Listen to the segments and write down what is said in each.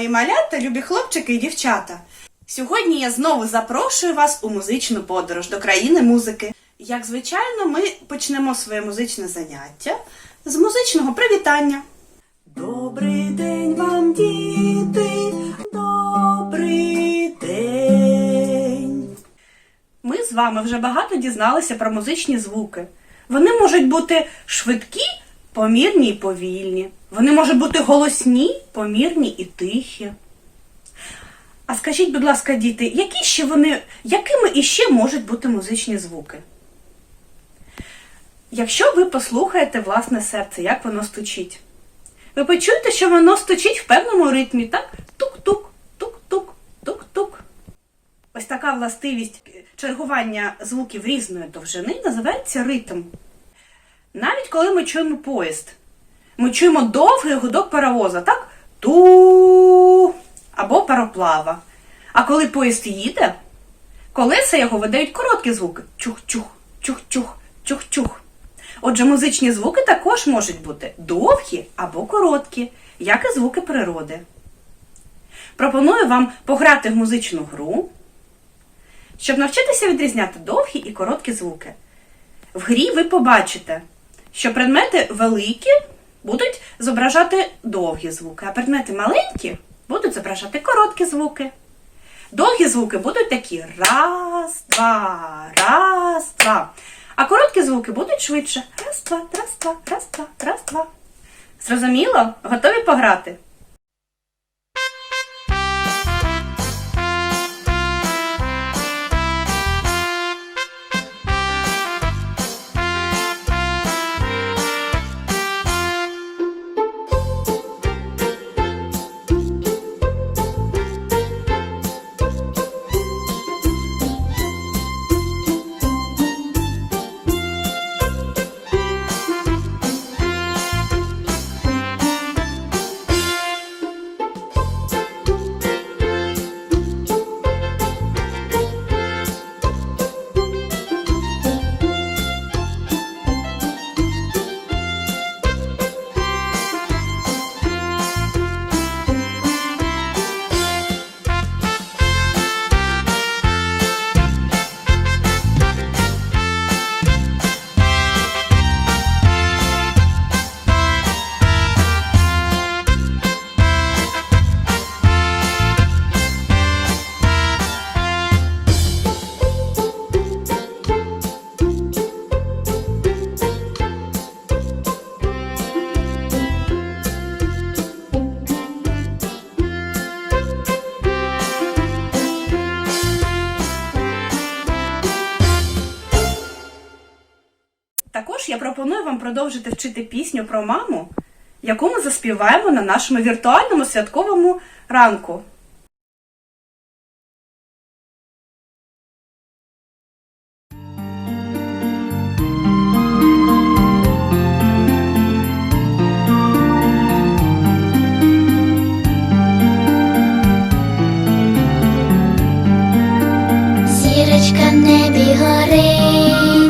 мої малята, любі хлопчики і дівчата. Сьогодні я знову запрошую вас у музичну подорож до країни музики. Як звичайно, ми почнемо своє музичне заняття з музичного привітання. Добрий день вам, діти! Добрий день! Ми з вами вже багато дізналися про музичні звуки. Вони можуть бути швидкі, помірні і повільні. Вони можуть бути голосні, помірні і тихі. А скажіть, будь ласка, діти, які ще вони, якими іще можуть бути музичні звуки? Якщо ви послухаєте власне серце, як воно стучить, ви почуєте, що воно стучить в певному ритмі, так? Тук-тук, тук-тук, тук-тук. Ось така властивість чергування звуків різної довжини називається ритм. Навіть коли ми чуємо поїзд, ми чуємо довгий гудок паровоза, так? Ту або пароплава. А коли поїзд їде, колеса його видають короткі звуки: чух-чух, чух-чух, чух-чух. Отже, музичні звуки також можуть бути довгі або короткі, як і звуки природи. Пропоную вам пограти в музичну гру, щоб навчитися відрізняти довгі і короткі звуки. В грі ви побачите, що предмети великі будуть зображати довгі звуки, а предмети маленькі будуть зображати короткі звуки. Довгі звуки будуть такі раз, два, раз, два. А короткі звуки будуть швидше. Раз, два, раз, два, раз, два, раз, два. Зрозуміло? Готові пограти? Я пропоную вам продовжити вчити пісню про маму, яку ми заспіваємо на нашому віртуальному святковому ранку. Зірочка в небі горить,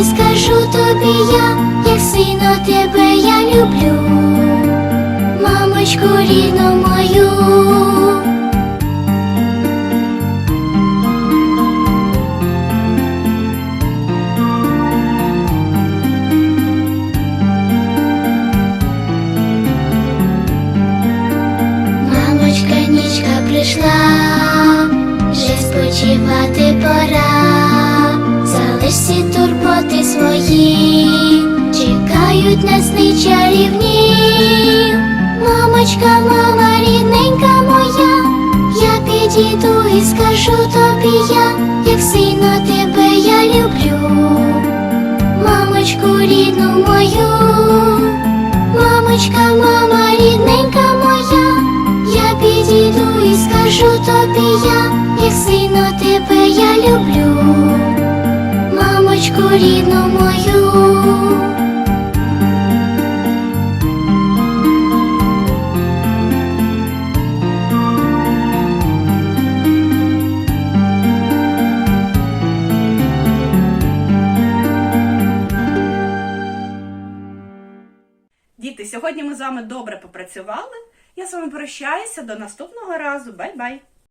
і скажу тобі я, як сильно тебе я люблю, мамочку рідну мою. Мамочка, нічка прийшла, вже спочивати пора, турботи свої, чекають на сни чарівні. Мамочка, мама, рідненька моя, я підійду і скажу тобі я, як сильно тебе я люблю, мамочку рідну мою. Мамочка, мама, рідненька моя, я підійду і скажу тобі я, як сильно тебе я люблю, мамочку рідну мою. Діти, сьогодні ми з вами добре попрацювали. Я з вами прощаюся до наступного разу. Бай-бай!